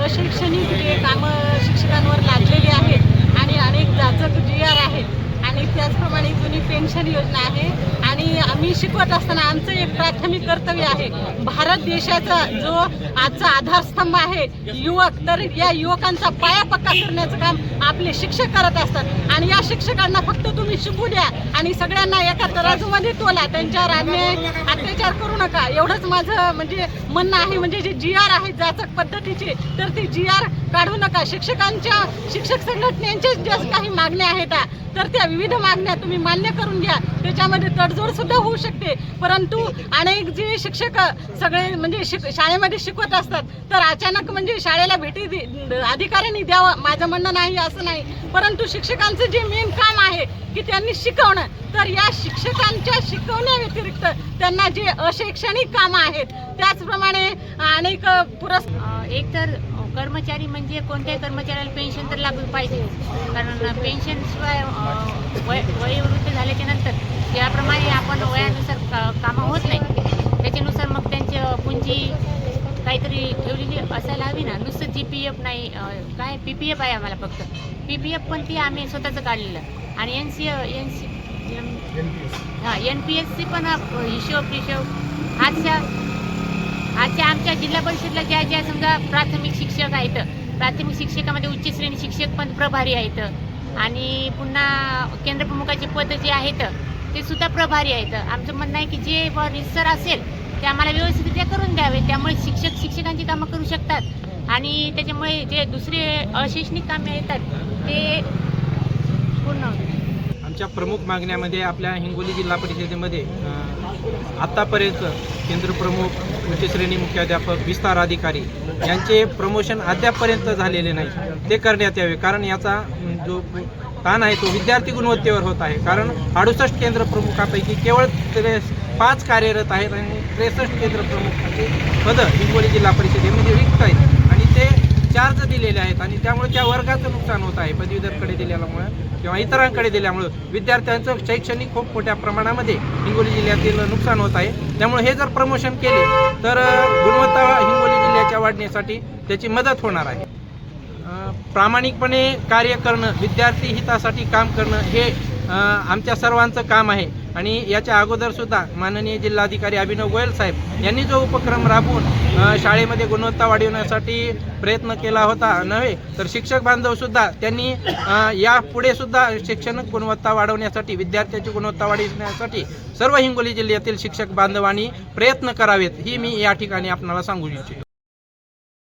अशैक्षणिक जे कामं शिक्षकांवर लादलेली आहेत आणि अनेक जाचक जी आर आहेत आणि त्याचप्रमाणे जुनी पेन्शन योजना आहे आणि आम्ही शिकवत असताना आमचं एक प्राथमिक कर्तव्य आहे. भारत देशाचा जो आजचा आधारस्तंभ आहे युवक तर या युवकांचा पाया पक्का करण्याचं काम आपले शिक्षक करत असतात. आणि या शिक्षकांना फक्त तुम्ही शिकू द्या आणि सगळ्यांना एका तराजूमध्ये तोला. त्यांच्यावर अन्याय अत्याचार करू नका. एवढंच माझं म्हणजे म्हणणं आहे. म्हणजे जे जी आर आहे जाचक पद्धतीचे तर ते जी आर काढू नका. शिक्षकांच्या शिक्षक संघटनेचे ज्या काही मागण्या आहेत. तर त्या विविध मागण्या तुम्ही मान्य करून घ्या. त्याच्यामध्ये तडजोड सुद्धा होऊ शकते. परंतु अनेक जे शिक्षक सगळे म्हणजे शिक शाळेमध्ये शिकवत असतात तर अचानक म्हणजे शाळेला भेटी दे- अधिकाऱ्यांनी द्यावं. माझं म्हणणं नाही असं नाही. परंतु शिक्षकांचं जे मेन काम आहे की त्यांनी शिकवणं. तर या शिक्षकांच्या शिकवण्या व्यतिरिक्त त्यांना जे अशैक्षणिक कामं आहेत त्याचप्रमाणे अनेक पुरस्कार एक तर कर्मचारी म्हणजे कोणत्याही कर्मचाऱ्याला पेन्शन तर लागू पाहिजे. कारण पेन्शनशिवाय वय वयोवृद्ध झाल्याच्यानंतर त्याप्रमाणे आपण वयानुसार का कामं होत नाही त्याच्यानुसार मग त्यांची पुंजी काहीतरी ठेवलेली असायला हवी ना. नुसतं जी पी एफ नाही काय पी पी एफ आहे आम्हाला फक्त. पी पी एफ पण ती आम्ही स्वतःचं काढलेलं. आणि एन सी एन सी हां एन पी एस सी पण हिशोब हिशोब आजच्या आजच्या आमच्या जिल्हा परिषदला ज्या ज्या समजा प्राथमिक शिक्षक आहेत प्राथमिक शिक्षकामध्ये उच्च श्रेणी शिक्षक पण प्रभारी आहेत आणि पुन्हा केंद्रप्रमुखाचे पद जे आहेत ते सुद्धा प्रभारी आहेत. आमचं म्हणणं आहे की जे रिसर असेल ते आम्हाला व्यवस्थितरित्या करून द्यावे. त्यामुळे शिक्षक शिक्षकांची कामं करू शकतात. आणि त्याच्यामुळे जे दुसरे अशैक्षणिक कामे येतात ते पूर्ण होतात. आमच्या प्रमुख मागण्यामध्ये आपल्या हिंगोली जिल्हा परिषदेमध्ये आत्तापर्यंत केंद्रप्रमुख उच्चश्रेणी मुख्याध्यापक विस्तार अधिकारी यांचे प्रमोशन अद्यापपर्यंत झालेले नाही. ते करण्यात यावे कारण याचा जो ताण आहे तो विद्यार्थी गुणवत्तेवर होत आहे. कारण अडुसष्ट केंद्र प्रमुखापैकी केवळ त्रे पाच कार्यरत आहेत आणि त्रेसष्ट केंद्र प्रमुखाचे पदं हिंगोली जिल्हा परिषदेमध्ये रिक्त आहेत. दिलेले आहेत आणि त्यामुळे त्या वर्गाचं नुकसान होत आहे पदवीधरकडे दिल्यामुळं किंवा इतरांकडे दिल्यामुळं. विद्यार्थ्यांचं शैक्षणिक खूप मोठ्या प्रमाणामध्ये हिंगोली जिल्ह्यातील नुकसान होत आहे. त्यामुळे हे जर प्रमोशन केले तर गुणवत्ता हिंगोली जिल्ह्याच्या वाढण्यासाठी त्याची मदत होणार आहे. प्रामाणिकपणे कार्य करणं विद्यार्थी हितासाठी काम करणं हे आमच्या सर्वांचं काम आहे. आणि याच्या अगोदर सुद्धा माननीय जिल्हाधिकारी अभिनव गोयल साहेब यांनी जो उपक्रम राबवून शाळेमध्ये गुणवत्ता वाढवण्यासाठी प्रयत्न केला होता नव्हे तर शिक्षक बांधव सुद्धा त्यांनी या यापुढे सुद्धा शैक्षणिक गुणवत्ता वाढवण्यासाठी विद्यार्थ्यांची गुणवत्ता वाढवण्यासाठी सर्व हिंगोली जिल्ह्यातील शिक्षक बांधवांनी प्रयत्न करावेत ही मी या ठिकाणी आपणाला सांगू इच्छितो.